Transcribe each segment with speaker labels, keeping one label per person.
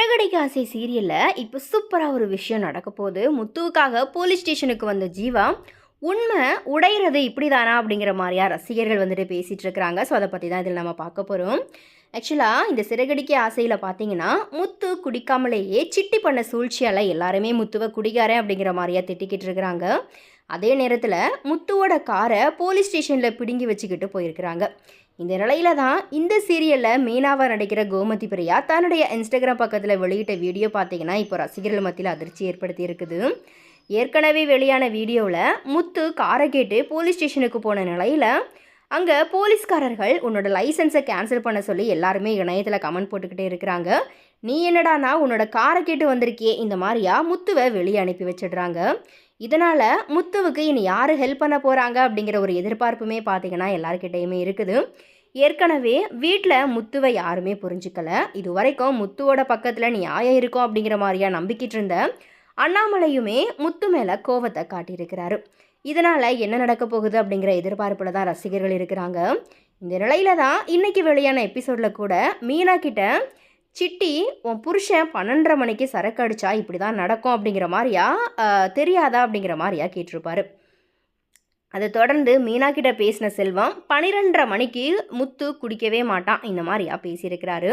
Speaker 1: சிறகடிக்க ஆசை சீரியலில் இப்போ சூப்பராக ஒரு விஷயம் நடக்க போகுது. முத்துவுக்காக போலீஸ் ஸ்டேஷனுக்கு வந்த ஜீவா உண்மை உடையிறது இப்படி தானா அப்படிங்கிற மாதிரியா ரசிகர்கள் வந்துட்டு பேசிகிட்டு இருக்கிறாங்க. ஸோ அதை பற்றி தான் இதில் நம்ம பார்க்க போகிறோம் ஆக்சுவலாக இந்த சிறகடிக்க ஆசையில் பார்த்தீங்கன்னா முத்து குடிக்காமலேயே சிட்டி பண்ண சூழ்ச்சியால் எல்லாருமே முத்துவை குடிக்காரன் அப்படிங்கிற மாதிரியா திட்டிக்கிட்டு இருக்கிறாங்க. அதே நேரத்தில் முத்துவோட காரை போலீஸ் ஸ்டேஷனில் பிடுங்கி வச்சுக்கிட்டு போயிருக்கிறாங்க. இந்த நிலையில தான் இந்த சீரியலில் மீனாவாக நடிக்கிற கோமதி பிரியா தன்னுடைய இன்ஸ்டாகிராம் பக்கத்தில் வெளியிட்ட வீடியோ பார்த்தீங்கன்னா இப்போ ரசிகர்கள் மத்தியில் அதிர்ச்சி ஏற்படுத்தி இருக்குது. ஏற்கனவே வெளியான வீடியோவில் முத்து காரை கேட்டு போலீஸ் ஸ்டேஷனுக்கு போன நிலையில் அங்கே போலீஸ்காரர்கள் உன்னோட லைசன்ஸை கேன்சல் பண்ண சொல்லி எல்லாருமே இணையத்தில் கமெண்ட் போட்டுக்கிட்டே இருக்கிறாங்க. நீ என்னடானா உன்னோட காரை கேட்டு வந்திருக்கியே இந்த மாதிரியா முத்துவை வெளியே அனுப்பி வச்சிடுறாங்க. இதனால் முத்துவுக்கு இனி யார் ஹெல்ப் பண்ண போகிறாங்க அப்படிங்கிற ஒரு எதிர்பார்ப்புமே பார்த்தீங்கன்னா எல்லாருக்கிட்டேயுமே இருக்குது. ஏற்கனவே வீட்டில் முத்துவை யாருமே புரிஞ்சுக்கலை. இது வரைக்கும் முத்துவோட பக்கத்தில் நியாயம் இருக்கும் அப்படிங்கிற மாதிரியா நம்பிக்கிட்டு இருந்த அண்ணாமலையுமே முத்து மேலே கோவத்தை காட்டியிருக்கிறாரு. இதனால் என்ன நடக்க போகுது அப்படிங்கிற எதிர்பார்ப்பில் தான் ரசிகர்கள் இருக்கிறாங்க. இந்த நிலையில தான் இன்னைக்கு வெளியான எபிசோடில் கூட மீனா கிட்ட சிட்டி உன் புருஷன் பன்னெண்டரை மணிக்கு சரக்கு அடிச்சா இப்படி தான் நடக்கும் அப்படிங்கிற மாதிரியா? தெரியாதா அப்படிங்கிற மாதிரியா கேட்டிருப்பாரு. அதை தொடர்ந்து மீனா கிட்ட பேசின செல்வம் பனிரெண்டரை மணிக்கு முத்து குடிக்கவே மாட்டான் இந்த மாதிரியா பேசியிருக்கிறாரு.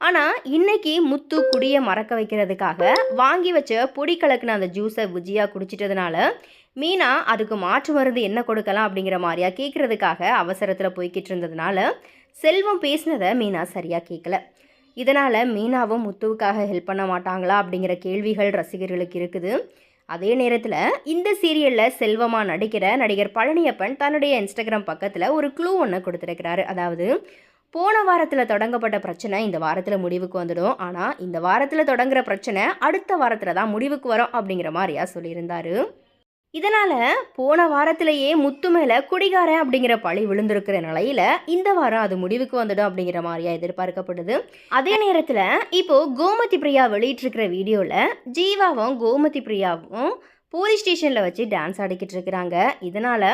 Speaker 1: ஆனால் இன்னைக்கு முத்து குடியை மறக்க வைக்கிறதுக்காக வாங்கி வச்ச பொடி கலக்குன அந்த ஜூஸை விஜயா குடிச்சிட்டதுனால மீனா அதுக்கு மாற்று மருந்து என்ன கொடுக்கலாம் அப்படிங்கிற மாதிரியா கேட்குறதுக்காக அவசரத்தில் போய்கிட்டு இருந்ததுனால செல்வம் பேசினதை மீனா சரியாக கேட்கல இதனால் மீனாவும் முத்துவுக்காக ஹெல்ப் பண்ண மாட்டாங்களா அப்படிங்கிற கேள்விகள் ரசிகர்களுக்கு இருக்குது. அதே நேரத்தில் இந்த சீரியலில் செல்வமாக நடிக்கிற நடிகர் பழனியப்பன் தன்னுடைய இன்ஸ்டாகிராம் பக்கத்தில் ஒரு க்ளூ ஒன்று கொடுத்துருக்கிறாரு. அதாவது போன வாரத்தில் தொடங்கப்பட்ட பிரச்சனை இந்த வாரத்தில் முடிவுக்கு வந்துடும். ஆனால் இந்த வாரத்தில் தொடங்குற பிரச்சனை அடுத்த வாரத்தில் தான் முடிவுக்கு வரும் அப்படிங்கிற மாதிரியா சொல்லியிருந்தாரு. இதனால் போன வாரத்திலேயே முத்து மேலே குடிகாரன் அப்படிங்கிற பழி விழுந்திருக்கிற நிலையில் இந்த வாரம் அது முடிவுக்கு வந்துடும் அப்படிங்கிற மாதிரியா எதிர்பார்க்கப்படுது. அதே நேரத்தில் இப்போது கோமதி பிரியா வெளியிட்டிருக்கிற வீடியோவில் ஜீவாவும் கோமதி பிரியாவும் போலீஸ் ஸ்டேஷனில் வச்சு டான்ஸ் ஆடிக்கிட்டு இருக்கிறாங்க. இதனால்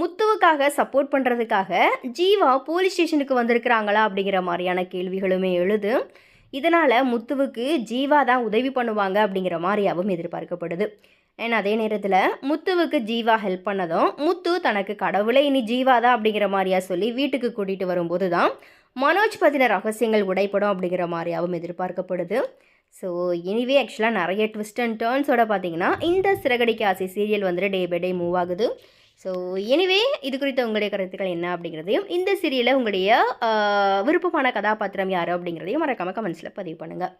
Speaker 1: முத்துவுக்காக சப்போர்ட் பண்ணுறதுக்காக ஜீவா போலீஸ் ஸ்டேஷனுக்கு வந்திருக்கிறாங்களா அப்படிங்கிற மாதிரியான கேள்விகளுமே எழுது. இதனால் முத்துவுக்கு ஜீவா தான் உதவி பண்ணுவாங்க அப்படிங்கிற மாதிரியாவும் எதிர்பார்க்கப்படுது. அண்ட் அதே நேரத்தில் முத்துவுக்கு ஜீவா ஹெல்ப் பண்ணதும் முத்து தனக்கு கடவுளே இனி ஜீவா தான் அப்படிங்கிற மாதிரியா சொல்லி வீட்டுக்கு கூட்டிகிட்டு வரும்போது தான் மனோஜ் பற்றின ரகசியங்கள் உடைப்படும் அப்படிங்கிற மாதிரியாவும் எதிர்பார்க்கப்படுது. ஸோ எனிவே ஆக்சுவலாக நிறைய ட்விஸ்ட் அண்ட் டேர்ன்ஸோட பார்த்தீங்கன்னா இந்த சிறகடிக்கு ஆசை சீரியல் வந்துட்டு டே பை டே மூவ் ஆகுது. ஸோ எனிவே இது குறித்த உங்களுடைய கருத்துக்கள் என்ன அப்படிங்கிறதையும் இந்த சீரியலில் உங்களுடைய விருப்பமான கதாபாத்திரம் யார் அப்படிங்கிறதையும் மறக்காமல் கமெண்ட்ஸில் பதிவு பண்ணுங்கள்